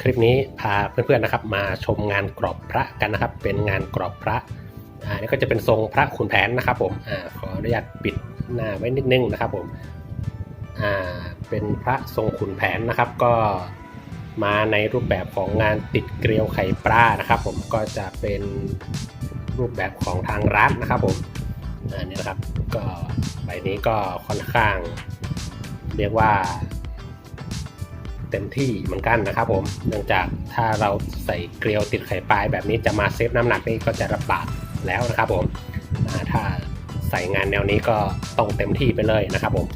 คลิปนี้พาเพื่อนๆนะครับ มาชมงานกรอบพระกันนะครับ เป็นงานกรอบพระอ่านี่ก็จะเป็นทรงพระขุนแผนนะครับผมอขออนุญาตปิดหน้าไว้นิดนึงนะครับผมอ่าเป็นพระทรงขุนแผนนะครับ ก็มาในรูปแบบของงานติดเกลียวไข่ปลานะครับ ผมก็จะเป็นรูปแบบของทางร้านนะครับผมอันนี้นะครับก็ใบนี้ก็ค่อนข้าง เรียกว่า เต็มที่เหมือนกันนะครับผม เนื่องจากถ้าเราใส่เกลียวติดไข่ปลายแบบนี้จะมาเซฟน้ำหนักนี่ก็จะระบาดแล้วนะครับผมถ้าใส่งานแนวนี้ก็ต้องเต็มที่ไปเลยนะครับผม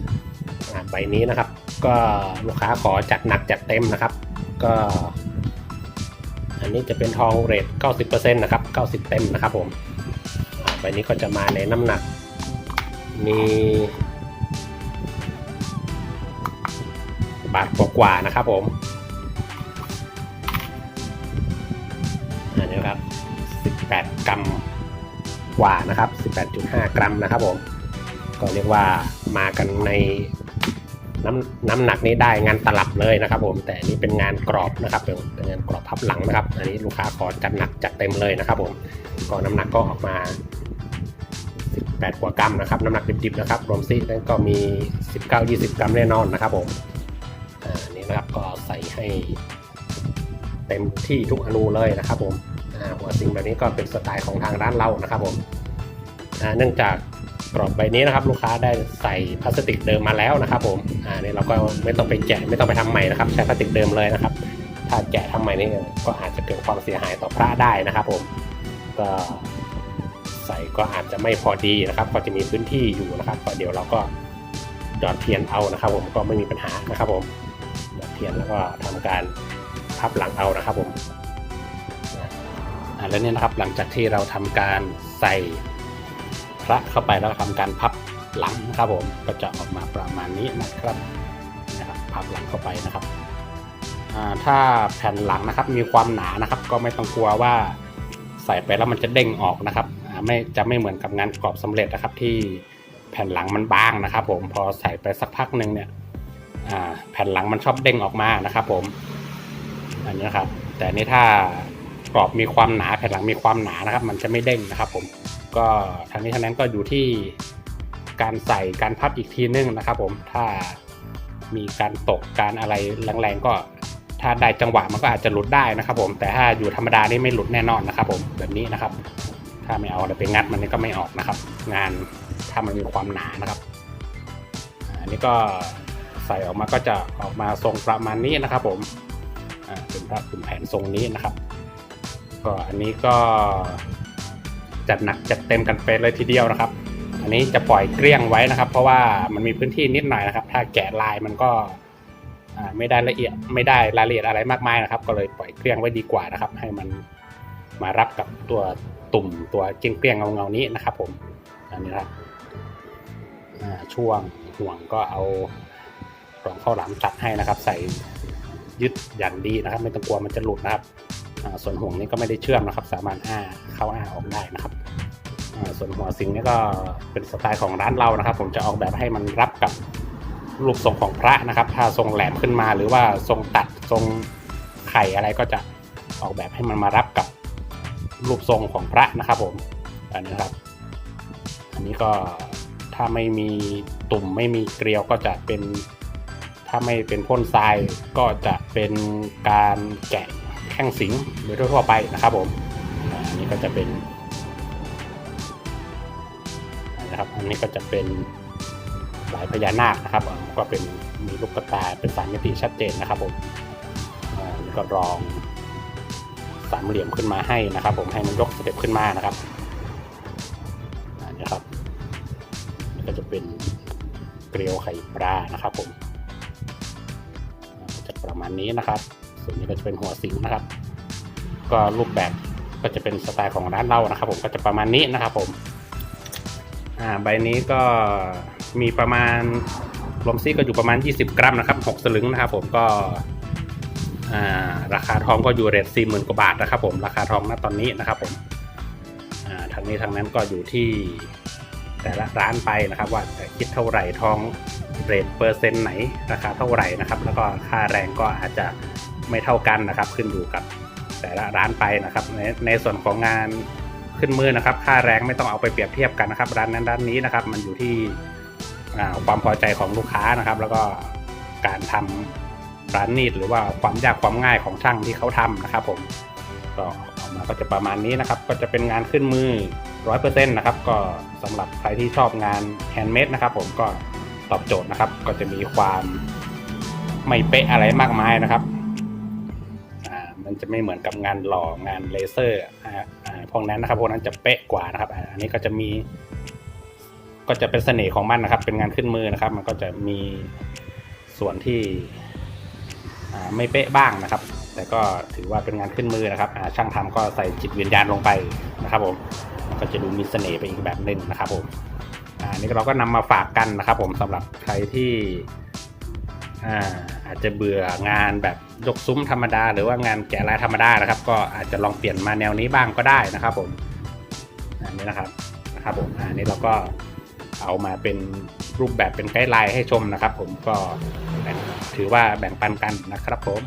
ใบนี้นะครับ ก็ลูกค้าขอจัดหนักจัดเต็มนะครับ ก็ อันนี้จะเป็นทองเรท90%นะครับ90 เต็มนะครับผมใบนี้ก็จะมาในน้ำหนักมี บาทกว่าๆนะครับผมอันนี้ครับ 18 กรัมกว่านะครับ 18.5 กรัมนะครับผม ก็เรียกว่ามากันในน้ำน้ำหนักนี้ได้งานตลับเลยนะครับ ผม แต่นี้เป็นงานกรอบนะครับ เป็นงานกรอบพับหลังนะครับ อันนี้ลูกค้าขอจัดหนักจัดเต็มเลยนะครับผม ก็น้ำหนักก็ออกมา 18กว่ากรัมนะครับ น้ำหนักดิบๆนะครับ รวมซีดนั้นก็มี 19-20 กรัมแน่นอนนะครับผม นะครับก็ใส่ให้เต็มที่ทุกอนูเลยนะครับผมหัวซิงแบบนี้ก็เป็นสไตล์ของทางร้านเรานะครับผมเนื่องจากกรอบใบนี้นะครับ ลูกค้าได้ใส่พลาสติกเดิมมาแล้วนะครับ ผมอ่านี่เราก็ไม่ต้องไปแกะไม่ต้องไปทำใหม่นะครับ ใช้พลาสติกเดิมเลยนะครับ ถ้าแกะทำใหม่นี่ก็อาจจะเกิดความเสียหายต่อพระได้นะครับ ผมก็ใส่ก็อาจจะไม่พอดีนะครับ ก็จะมีพื้นที่อยู่นะครับก็เดี๋ยวเราก็หยอดเทียนเอานะครับ ผมก็ไม่มีปัญหานะครับผม เทียนแล้วก็ทำการพับหลังเอานะครับผมแล้วเนี่ยนะครับหลังจากที่เราทำการใส่พระเข้าไปแล้วก็ทำการพับหลังนะครับผมก็จะออกมาประมาณนี้นะครับนะครับพับหลังเข้าไปนะครับถ้าแผ่นหลังนะครับมีความหนานะครับ ก็ไม่ต้องกลัวว่าใส่ไปแล้วมันจะเด้งออกนะครับไม่จะไม่เหมือนกับงานกรอบสำเร็จนะครับ ที่แผ่นหลังมันบางนะครับ ผมพอใส่ไปสักพักหนึ่งเนี่ย แผ่นหลังมันชอบเด้งออกมานะครับ ผม อันนี้นครับ แต่นี่ถ้ากรอบมีความหนาแผ่นหลังมีความหนานะครับ มันจะไม่เด้งนะครับ ผม ก็ทั้งนี้ทั้งนั้นก็อยู่ที่การใส่การพับอีกทีนึงนะครับ ผมถ้ามีการตกการอะไรแรงๆก็ถ้าได้จังหวะมันก็อาจจะหลุดได้นะครับ ผม แต่ถ้าอยู่ธรรมดานี่ไม่หลุดแน่นอนนะครับ ผมแบบนี้นะครับ ถ้าไม่เอาอะไรไปงัดมันนี่ก็ไม่ออกนะครับ งานถ้ามันมีความหนานะครับ อันนี้ก็ ใส่ออกมาก็จะออกมาทรงประมาณนี้นะครับ ผมอ่าเป็นพระขุนแผนทรงนี้นะครับ ก็อันนี้ก็จัดหนักจัดเต็มกันไปเลยทีเดียวนะครับ อันนี้จะปล่อยเกลี้ยงไว้นะครับ เพราะว่ามันมีพื้นที่นิดหน่อยนะครับ ถ้าแกะลายมันก็อ่าไม่ได้ละเอียดไม่ได้รายละเอียดอะไรมากมายนะครับ ก็เลยปล่อยเกลี้ยงไว้ดีกว่านะครับ ให้มันมารับกับตัวตุ่มตัวเกลี้ยงเกลี้ยงเงาเงานี้นะครับ ผมอันนี้นะครับอ่าช่วงห่วงก็เอา กล่องข้าวหลามตัดให้นะครับ ใส่ยึดอย่างดีนะครับ ไม่ต้องกลัวมันจะหลุดนะครับส่วนห่วงนี้ก็ไม่ได้เชื่อมนะครับ สามารถอ้าเข้าอ้าออกได้นะครับส่วนหัวซิงนี่ก็เป็นสไตล์ของร้านเรานะครับ ผมจะออกแบบให้มันรับกับรูปทรงของพระนะครับ ถ้าทรงแหลมขึ้นมาหรือว่าทรงตัดทรงไข่อะไรก็จะออกแบบให้มันมารับกับรูปทรงของพระนะครับผมอันนี้ครับ อันนี้ก็ถ้าไม่มีตุ่มไม่มีเกลียวก็จะเป็น ถ้าไม่เป็นพ่นทรายก็จะเป็นการแกะแข้งสิงโดยทั่วไปนะครับผมอันนี้ก็จะเป็นนะครับอันนี้ก็จะเป็นลายพญานาคนะครับ ก็เป็นมีลูกกระตายเป็นสามมิติชัดเจนนะครับผมอันนี้ก็รองสามเหลี่ยมขึ้นมาให้นะครับ ผมให้มันยกสเต็ปขึ้นมานะครับอันนี้ครับนี่ก็จะเป็นเกลียวไข่ปลานะครับผม ประมาณนี้นะครับ ส่วนนี้ก็จะเป็นหัวสิงนะครับ ก็รูปแบบก็จะเป็นสไตล์ของร้านเรานะครับ ผมก็จะประมาณนี้นะครับ ผม อ่าใบนี้ก็มีประมาณรวมซี่ก็อยู่ประมาณ 20 กรัมนะครับ6สลึงนะครับ ผมก็อ่าราคาทองก็อยู่เรทสี่หมื่นกว่าบาทนะครับ ผมราคาทองณตอนนี้นะครับ ผมอ่าทางนี้ทางนั้นก็อยู่ที่ แต่ละร้านไปนะครับ ว่าจะคิดเท่าไหร่ทองเรทเปอร์เซ็นต์ไหนราคาเท่าไหร่นะครับ แล้วก็ค่าแรงก็อาจจะไม่เท่ากันนะครับ ขึ้นอยู่กับแต่ละร้านไปนะครับ ในในส่วนของงานขึ้นมือนะครับ ค่าแรงไม่ต้องเอาไปเปรียบเทียบกันนะครับ ร้านนั้นร้านนี้นะครับ มันอยู่ที่ความพอใจของลูกค้านะครับ แล้วก็การทำร้านนีดหรือว่าความยากความง่ายของช่างที่เขาทำนะครับ ผมก็ออกมาก็จะประมาณนี้นะครับ ก็จะเป็นงานขึ้นมือ ร้อยเปอร์เซ็นต์นะครับก็สำหรับใครที่ชอบงานแฮนด์เมดนะครับผมก็ตอบโจทย์นะครับ ก็จะมีความไม่เป๊ะอะไรมากมายนะครับมันจะไม่เหมือนกับงานหล่องานเลเซอร์พวกนั้นนะครับพวกนั้นจะเป๊ะกว่านะครับ อันนี้ก็จะมี ก็จะเป็นเสน่ห์ของมันนะครับ เป็นงานขึ้นมือนะครับ มันก็จะมีส่วนที่ไม่เป๊ะบ้างนะครับ แต่ก็ถือว่าเป็นงานขึ้นมือนะครับช่างทำก็ใส่จิตวิญญาณลงไปนะครับผม ก็จะดูมีเสน่ห์ไปอีกแบบหนึ่งนะครับผมอ่าอันนี้เราก็นำมาฝากกันนะครับ ผมสำหรับใครที่อ่าอาจจะเบื่องานแบบยกซุ้มธรรมดา หรือว่างานแกะลายธรรมดานะครับ ก็อาจจะลองเปลี่ยนมาแนวนี้บ้างก็ได้นะครับ ผมอันนี้นะครับนะครับผมอันนี้เราก็เอามาเป็นรูปแบบเป็นไกด์ไลน์ให้ชมนะครับ ผมก็ถือว่าแบ่งปันกันนะครับผม